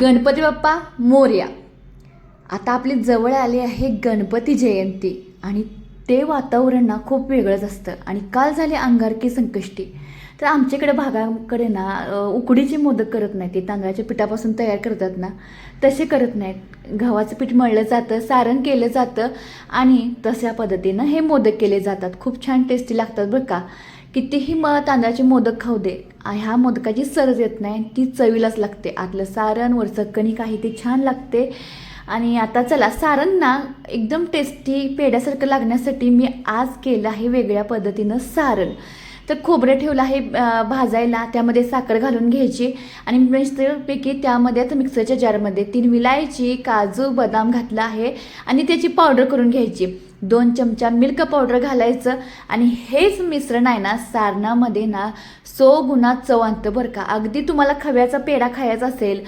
गणपती बाप्पा मोर्या. आता आपली जवळ आली आहे गणपती जयंती आणि ते वातावरण ना खूप वेगळंच असतं आणि काल झाली अंगारकी संकष्टी. तर आमच्याकडे भागाकडे ना उकडीची उकडीचे मोदक करत नाहीत ते तांदळाच्या पिठापासून तयार करतात ना तसे करत नाहीत. गव्हाचं पीठ मळलं जातं सारण केलं जातं आणि तशा पद्धतीनं हे मोदक केले जातात. खूप छान टेस्टी लागतात बरं का. कितीही मग तांदळाचे मोदक खाऊ दे ह्या मोदकाची सरज येत नाही ती चवीलाच लागते. आतलं सारण वरचं कणिक आहे ते छान लागते. आणि आता चला सारण ना एकदम टेस्टी पेढ्यासारखं लागण्यासाठी मी आज केलं आहे वेगळ्या पद्धतीनं सारण. तर खोबरं ठेवलं आहे भाजायला. त्यामध्ये साखर घालून घ्यायची. आणि मस्तपैकी त्यामध्ये आता मिक्सरच्या जारमध्ये तीन विलायची काजू बदाम घातला आहे. आणि त्याची पावडर करून घ्यायची. दोन चमचा मिल्क पावडर घालायचं. आणि हेच मिश्रण आहे ना सारणामध्ये ना सो गुणा चव आणतं बरं का. अगदी तुम्हाला खव्याचा पेढा खायचा असेल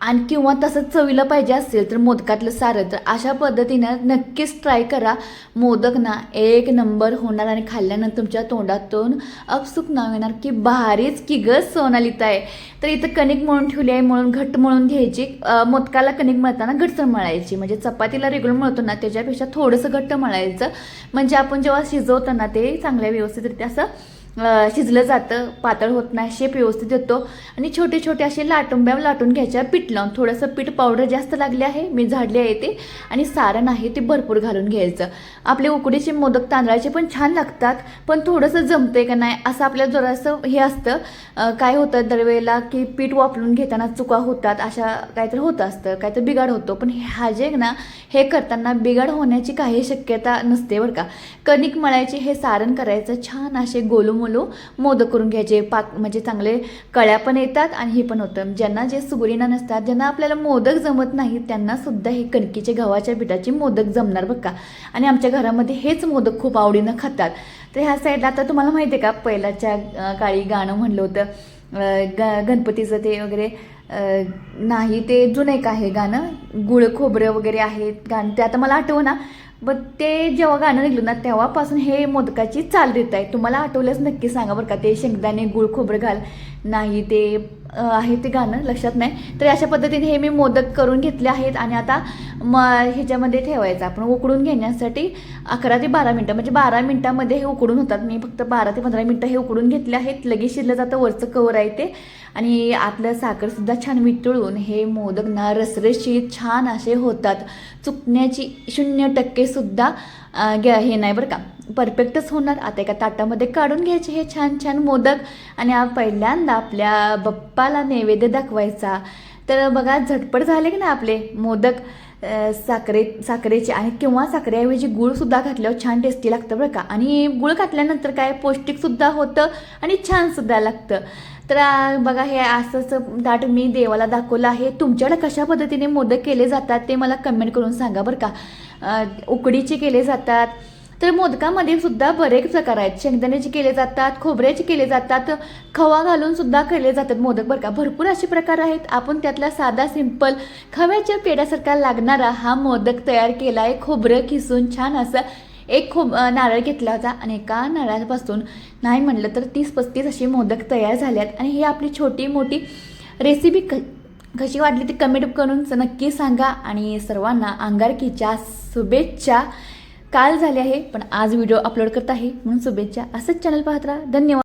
आणि किंवा तसं चवीला पाहिजे असेल तर मोदकातलं सारं तर अशा पद्धतीनं नक्कीच ट्राय करा. मोदक ना एक नंबर होणार आणि खाल्ल्यानंतर तुमच्या तोंडातून अपसुक नाव येणार की भारीच की ग सोनालिता आहे. तर इथं कणिक मळून ठेवली आहे म्हणून घट्ट मळून घ्यायची. मोदकाला कणिक मळताना घट्ट मळायची. म्हणजे चपातीला रेग्युलर मळतो ना त्याच्यापेक्षा थोडंसं घट्ट मळायचं. म्हणजे आपण जेव्हा शिजवतो ना ते चांगल्या व्यवस्थितरित्या असं शिजलं जातं पातळ होत नाही शेप व्यवस्थित येतो. आणि छोटे छोटे असे लाटुंब्या लाटून घ्यायच्या पीठ लावून. थोडंसं पीठ पावडर जास्त लागले आहे मी झाडले आहे ते. आणि सारण आहे ते भरपूर घालून घ्यायचं. आपले उकडीचे मोदक तांदळाचे पण छान लागतात पण थोडंसं जमतंय का नाही असं आपल्या जरासं हे असतं. काय होतं दरवेळेला की पीठ वापरून घेताना चुका होतात अशा काहीतरी होत असतं काहीतरी बिघाड होतो. पण हा जे ना हे करताना बिघाड होण्याची काही शक्यता नसते बरं का. कणिक मळायचे हे सारण करायचं छान असे गोलूम मुलू मोदक करून घ्यायचे पाक म्हणजे चांगले कळ्या पण येतात आणि हे पण होतं. ज्यांना जे सुगुरीना नसतात ज्यांना आपल्याला मोदक जमत नाही त्यांना सुद्धा हे कणकीचे गव्हाच्या पिठाचे मोदक जमणार बघ. का आणि आमच्या घरामध्ये हेच मोदक खूप आवडीनं खातात. तर ह्या साईडला आता तुम्हाला माहिती आहे का पहिल्याच्या काळी गाणं म्हणलं होतं. ग गणपतीचं ते वगैरे नाही ते जुनं एक आहे गाणं. गुळ खोबरं वगैरे आहे गाणं ते आता मला आठव ना बट ते जेव्हा गाणं निघलं ना तेव्हापासून हे मोदकाची चाल देत आहे तुम्हाला आठवलंच नक्की सांगा बरं का ते शेंगदाणे गुळ खोबरं घाल. नाही ते आहे ते गाणं लक्षात नाही. तर अशा पद्धतीने हे मी मोदक करून घेतले आहेत आणि आता म ह्याच्यामध्ये ठेवायचं आपण उकडून घेण्यासाठी अकरा ते बारा मिनटं म्हणजे बारा मिनटामध्ये हे उकडून होतात. मी फक्त बारा ते पंधरा मिनटं हे उकडून घेतले आहेत. लगेच शिरलं जातं वरचं कवर आहे ते. आणि आतलं साखरसुद्धा छान वितळून हे मोदक ना रसरशीत छान असे होतात. चुकण्याची शून्य टक्केसुद्धा अं, हे नाही बरं का. परफेक्टच होणार. आता एका ताटामध्ये काढून घ्यायचे हे छान छान मोदक. आणि पहिल्यांदा आपल्या बप्पाला नैवेद्य दाखवायचा. तर बघा झटपट झाले की ना आपले मोदक? साखरे साखरेचे आणि किंवा साखरेऐवजी गुळसुद्धा घातल्यावर छान टेस्टी लागतं बरं का? आणि गुळ घातल्यानंतर काय? पौष्टिकसुद्धा होतं आणि छानसुद्धा लागतं. तर बघा हे असंच ताट मी देवाला दाखवलं आहे. तुमच्याकडे कशा पद्धतीने मोदक केले जातात ते मला कमेंट करून सांगा बरं का? उकडीचे केले जातात. तर मोदकामध्ये सुद्धा बरेच प्रकार आहेत. शेंगदाण्याचे केले जातात खोबऱ्याचे केले जातात खवा घालून सुद्धा केले जातात मोदक बरं का. भरपूर असे प्रकार आहेत. आपण त्यातला साधा सिंपल खव्याच्या पेड्यासारखा लागणारा हा मोदक तयार केला आहे खोबरं खिसून छान असं एक खोब नारळ घेतला होता आणि एका नारळापासून नाही म्हणलं तर तीस पस्तीस असे मोदक तयार झाल्यात आणि ही आपली छोटी मोठी रेसिपी क कशी वाटली ती कमेंट करून नक्की सांगा. आणि सर्वांना अंगारकीच्या शुभेच्छा. काल झाले आहे पण आज व्हिडिओ अपलोड करत आहे. म्हणून शुभेच्छा. असंच चॅनल पाहत राहा. धन्यवाद.